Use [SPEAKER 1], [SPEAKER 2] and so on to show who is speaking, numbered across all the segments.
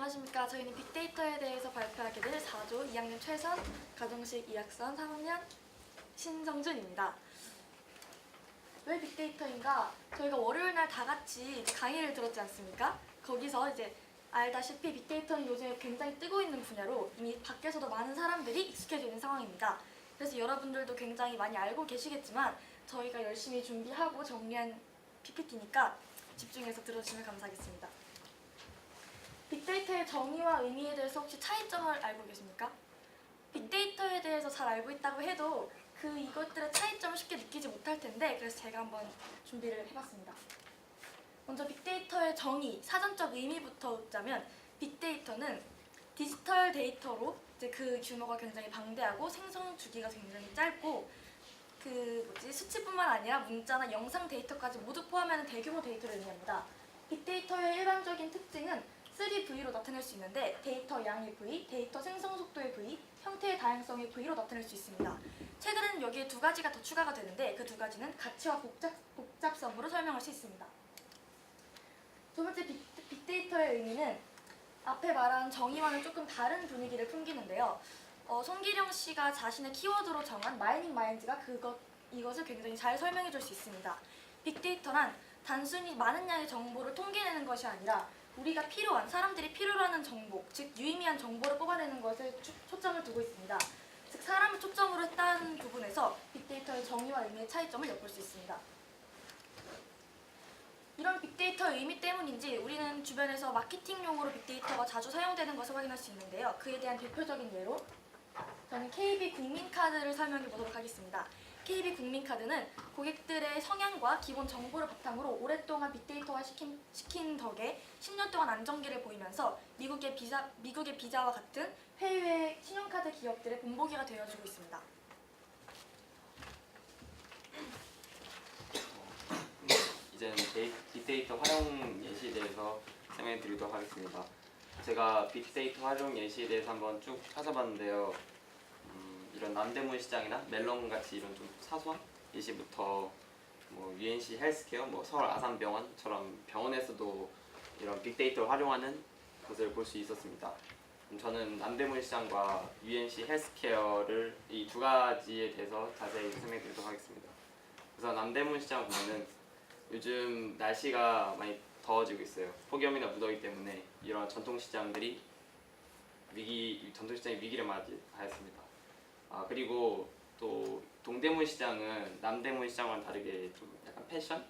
[SPEAKER 1] 안녕하십니까. 저희는 빅데이터에 대해서 발표하게 될 4조 2학년 최선 가정식 2학선 3학년 신성준입니다. 왜 빅데이터인가? 저희가 월요일 날 다 같이 강의를 들었지 않습니까? 거기서 이제 알다시피 빅데이터는 요즘에 굉장히 뜨고 있는 분야로 이미 밖에서도 많은 사람들이 익숙해져 있는 상황입니다. 그래서 여러분들도 굉장히 많이 알고 계시겠지만 저희가 열심히 준비하고 정리한 PPT니까 집중해서 들어주시면 감사하겠습니다. 빅데이터의 정의와 의미에 대해서 혹시 차이점을 알고 계십니까? 빅데이터에 대해서 잘 알고 있다고 해도 그 이것들의 차이점을 쉽게 느끼지 못할 텐데 그래서 제가 한번 준비를 해봤습니다. 먼저 빅데이터의 정의, 사전적 의미부터 듣자면 빅데이터는 디지털 데이터로 이제 그 규모가 굉장히 방대하고 생성 주기가 굉장히 짧고 그 뭐지 수치뿐만 아니라 문자나 영상 데이터까지 모두 포함하는 대규모 데이터를 의미합니다. 빅데이터의 일반적인 특징은 3V로 나타낼 수 있는데 데이터 양의 V, 데이터 생성 속도의 V, 형태의 다양성의 V로 나타낼 수 있습니다. 최근에는 여기에 두 가지가 더 추가가 되는데 그 두 가지는 가치와 복잡, 복잡성으로 설명할 수 있습니다. 두 번째 빅, 빅데이터의 의미는 앞에 말한 정의와는 조금 다른 분위기를 풍기는데요. 어, 송기령 씨가 자신의 키워드로 정한 마이닝 마인드가 그것 이것을 굉장히 잘 설명해 줄 수 있습니다. 빅데이터란 단순히 많은 양의 정보를 통계내는 것이 아니라 우리가 필요한 사람들이 필요로 하는 정보, 즉 유의미한 정보를 뽑아내는 것에 초- 초점을 두고 있습니다. 즉 사람을 초점으로 했다는 부분에서 빅데이터의 정의와 의미의 차이점을 엿볼 수 있습니다. 이런 빅데이터의 의미 때문인지 우리는 주변에서 마케팅용으로 빅데이터가 자주 사용되는 것을 확인할 수 있는데요. 그에 대한 대표적인 예로 저는 KB 국민카드를 설명해 보도록 하겠습니다. KB 국민카드는 고객들의 성향과 기본 정보를 바탕으로 오랫동안 빅데이터화 시킨, 시킨 덕에 10년 동안 안정기를 보이면서 미국의 비자, 미국의 비자와 같은 해외 신용카드 기업들의 본보기가 되어주고 있습니다.
[SPEAKER 2] 이제는 데이, 빅데이터 활용 예시에 대해서 설명해 드리도록 하겠습니다. 제가 빅데이터 활용 예시에 대해서 한번 쭉 찾아봤는데요. 음, 이런 남대문 시장이나 멜론 같이 이런 좀 사소한 예시부터 뭐 UNC 헬스케어, 뭐 서울 아산병원처럼 병원에서도 이런 빅데이터를 활용하는 것을 볼 수 있었습니다. 음, 저는 남대문 시장과 UNC 헬스케어를 이 두 가지에 대해서 자세히 설명해 드리도록 하겠습니다. 그래서 남대문 시장 보면은 요즘 날씨가 많이 더워지고 있어요. 폭염이나 무더위 때문에 이런 전통 시장들이 위기 전통 시장이 위기를 맞이하였습니다. 아 그리고 또 동대문 시장은 남대문 시장과는 다르게 좀 약간 패션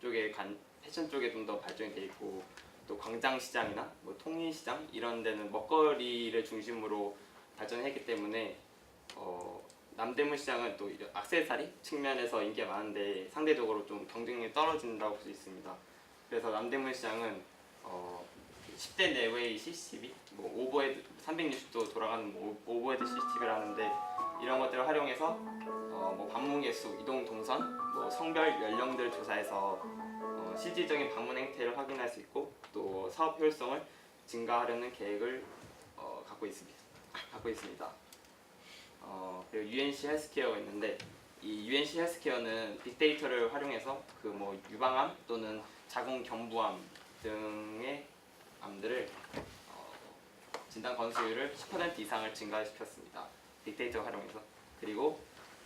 [SPEAKER 2] 쪽에 간 패션 쪽에 좀 더 발전이 돼 있고 또 광장 시장이나 뭐 통일 시장 이런 데는 먹거리를 중심으로 발전했기 때문에 어 남대문 시장은 또 액세서리 측면에서 인기가 많은데 상대적으로 좀 경쟁력이 떨어진다고 볼 수 있습니다. 그래서 남대문 시장은 어 10대 내외의 CCTV, 뭐 오버헤드 360도 돌아가는 뭐 오- 오버헤드 CCTV를 하는데 이런 것들을 활용해서 어 뭐 방문객 수, 이동 동선, 뭐 성별 연령들 조사해서 어 실질적인 방문 행태를 확인할 수 있고 또 사업 효율성을 증가하려는 계획을 어 갖고 있습니다. 갖고 있습니다. 어, 그리고 UNC 헬스케어가 있는데 이 UNC 헬스케어는 빅데이터를 활용해서 그 뭐 유방암 또는 자궁 경부암 등의 암들을 어, 진단 건수율을 10% 이상을 증가시켰습니다. 빅데이터 활용해서 그리고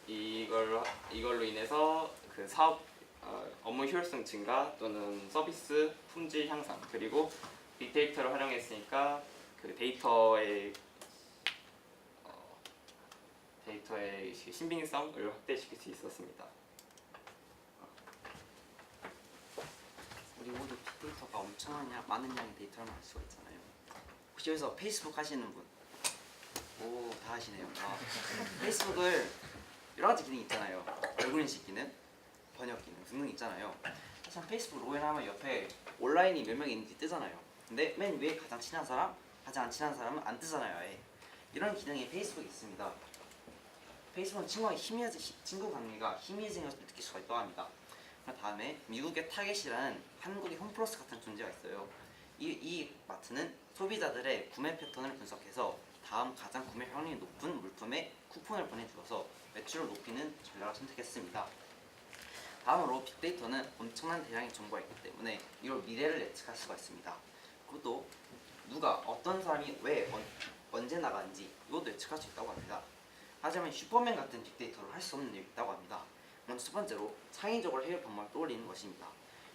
[SPEAKER 2] 이걸 이걸로 인해서 그 사업 어, 업무 효율성 증가 또는 서비스 품질 향상 그리고 빅데이터를 활용했으니까 그 데이터의 어, 데이터의 시- 신빙성을 확대시킬 수 있었습니다.
[SPEAKER 3] 우리 모두 빅데이터가 엄청난 양, 많은 양의 데이터를 만들 수가 있잖아요. 혹시 여기서 페이스북 하시는 분? 오, 다 하시네요. 아, 페이스북을 여러 가지 기능이 있잖아요. 얼굴 인식 기능, 번역 기능 등등 있잖아요. 참 페이스북 로그인하면 옆에 온라인이 몇 명 있는지 뜨잖아요. 근데 맨 위에 가장 친한 사람, 가장 안 친한 사람은 안 뜨잖아요. 아예. 이런 기능이 페이스북에 있습니다. 페이스북은 친구가 희미해지, 친구 관계가 희미해지는 것을 느낄 수가 있다고 합니다. 그 다음에 미국의 타겟이라는 한국의 홈플러스 같은 존재가 있어요. 이, 이 마트는 소비자들의 구매 패턴을 분석해서 다음 가장 구매 확률이 높은 물품에 쿠폰을 보내주어서 매출을 높이는 전략을 선택했습니다. 다음으로 빅데이터는 엄청난 대량의 정보가 있기 때문에 이걸 미래를 예측할 수가 있습니다. 또 누가 어떤 사람이 왜 언, 언제 나가는지 이것도 예측할 수 있다고 합니다. 하지만 슈퍼맨 같은 빅데이터로 할수 없는 일이 있다고 합니다. 먼저 첫 번째로 창의적으로 해결 방법을 떠올리는 것입니다.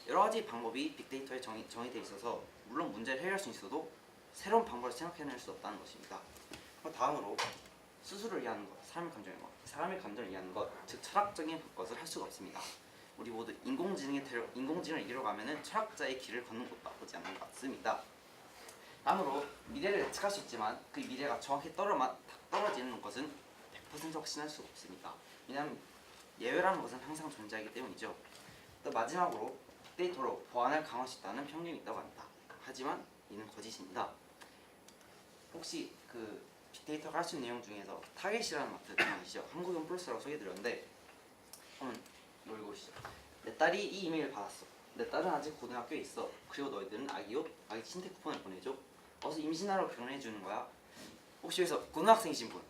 [SPEAKER 3] 여러 가지 방법이 빅데이터에 정의, 정의되어 있어서 물론 문제를 해결할 수 있어도 새로운 방법을 생각해낼 수 없다는 것입니다. 다음으로 스스로를 이해하는 것, 사람의 감정을 것, 사람의 감정을 이해하는 것, 즉 철학적인 것을 할 수가 없습니다. 우리 모두 인공지능에 데려, 인공지능을 이루어 가면은 철학자의 길을 걷는 것도 나쁘지 않은 것 같습니다. 다음으로 미래를 예측할 수 있지만 그 미래가 정확히 떨어마, 떨어지는 것은 100% 확신할 수가 없습니다. 왜냐하면 예외라는 것은 항상 존재하기 때문이죠. 또 마지막으로 빅데이터로 보안을 강화할 수 있다는 평균이 있다고 합니다. 하지만 이는 거짓입니다. 혹시 그 빅데이터가 할 수 있는 내용 중에서 타겟이라는 마트 아시죠? 한국인 플러스라고 소개드렸는데 한번 이거 읽어보시죠. 내 딸이 이 이메일을 받았어. 내 딸은 아직 고등학교에 있어. 그리고 너희들은 아기 옷, 아기 신체 쿠폰을 보내줘. 어서 임신하러 결혼해 주는 거야. 혹시 여기서 고등학생이신 분?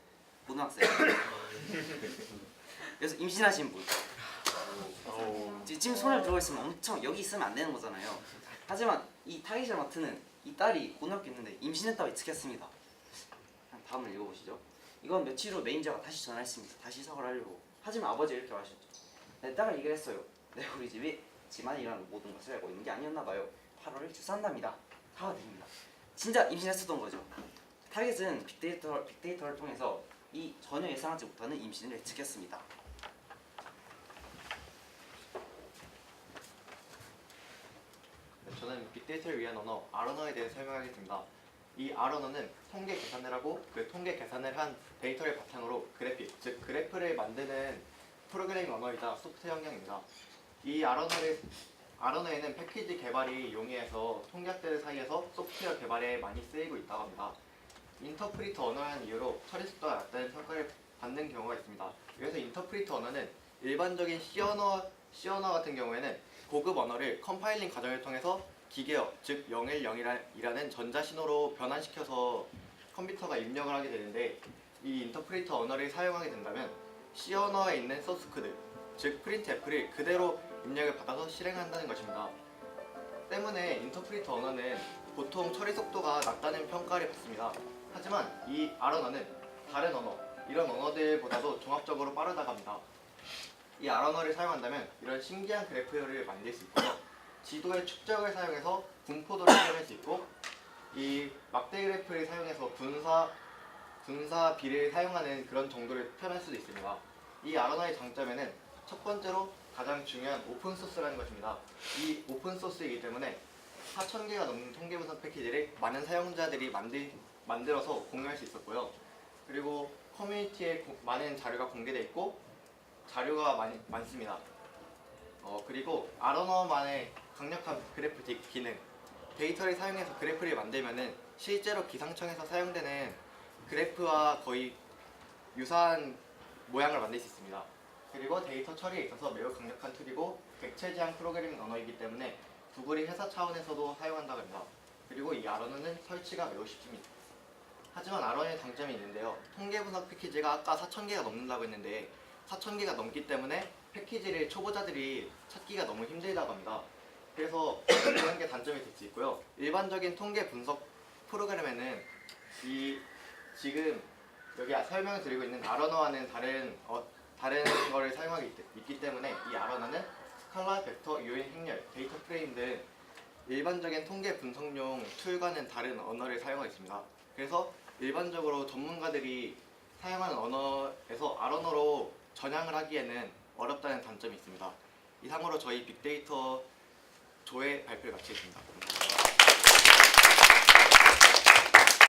[SPEAKER 3] 고등학생. 그래서 임신하신 분. 지- 지금 손을 들고 있으면 엄청 여기 있으면 안 되는 거잖아요. 하지만 이 타겟이라 마트는 이 딸이 고등학교 있는데 임신했다고 예측했습니다. 다음을 읽어보시죠. 이건 며칠 후 매니저가 다시 전화했습니다. 다시 사과를 하려고. 하지만 아버지가 이렇게 말하셨죠. 내 딸은 얘기를 했어요. 내가 우리 집이 일어나는 모든 것을 알고 있는 게 아니었나 봐요. 8월에 출산한답니다. 사과 드립니다. 진짜 임신했었던 거죠. 타겟은 빅데이터, 빅데이터를 통해서 이 전혀 예상하지 못하는 임신을 예측했습니다.
[SPEAKER 4] 네, 저는 빅데이터를 위한 언어 아언어에 대해 설명하겠습니다. 이 아언어는 통계 계산을 하고 그 통계 계산을 한 데이터를 바탕으로 그래픽, 즉 그래프를 만드는 프로그래밍 언어이자 소프트웨어 환경입니다. 이 아언어를 아언어에는 패키지 개발이 용이해서 통계학자들 사이에서 소프트웨어 개발에 많이 쓰이고 있다고 합니다. 인터프리터 언어라는 이유로 처리 속도가 낮다는 평가를 받는 경우가 있습니다. 그래서 인터프리터 언어는 일반적인 C 언어, C 언어 같은 경우에는 고급 언어를 컴파일링 과정을 통해서 기계어, 즉 010이라는 전자신호로 변환시켜서 컴퓨터가 입력을 하게 되는데 이 인터프리터 언어를 사용하게 된다면 C 언어에 있는 소스 코드, 즉 printf를 그대로 입력을 받아서 실행한다는 것입니다. 때문에 인터프리터 언어는 보통 처리 속도가 낮다는 평가를 받습니다. 하지만 이 R 언어는 다른 언어, 이런 언어들보다도 종합적으로 빠르다고 합니다. 이 R 언어를 사용한다면 이런 신기한 그래프를 만들 수 있고요. 지도의 축적을 사용해서 분포도를 표현할 수 있고 이 막대 그래프를 사용해서 분사 분사 비를 사용하는 그런 정도를 표현할 수도 있습니다. 이 언어의 장점에는 첫 번째로 가장 중요한 오픈 소스라는 것입니다. 이 오픈 소스이기 때문에 4,000개가 넘는 통계 분석 패키지를 많은 사용자들이 만들, 만들어서 공유할 수 있었고요. 그리고 커뮤니티에 고- 많은 자료가 공개되어 있고 자료가 많이, 많습니다. 어, 그리고 아러너만의 강력한 그래프 디- 기능 데이터를 사용해서 그래프를 만들면은 실제로 기상청에서 사용되는 그래프와 거의 유사한 모양을 만들 수 있습니다. 그리고 데이터 처리에 있어서 매우 강력한 툴이고 객체 지향 프로그래밍 언어이기 때문에 구글이 회사 차원에서도 사용한다고 합니다. 그리고 이 아러너는 설치가 매우 쉽습니다. 하지만 아러너의 장점이 있는데요. 통계 분석 패키지가 아까 4,000개가 넘는다고 했는데 4,000개가 넘기 때문에 패키지를 초보자들이 찾기가 너무 힘들다고 합니다. 그래서 그런 게 단점이 될 수 있고요. 일반적인 통계 분석 프로그램에는 이 지금 여기 설명을 드리고 있는 아러너와는 다른 어, 다른 거를 사용하기 있- 있기 때문에 이 아러너는 스칼라, 벡터, 요인, 행렬, 데이터 프레임 등 일반적인 통계 분석용 툴과는 다른 언어를 사용하고 있습니다. 그래서 일반적으로 전문가들이 사용하는 언어에서 아러너로 전향을 하기에는 어렵다는 단점이 있습니다. 이상으로 저희 빅데이터 조회 발표를 마치겠습니다.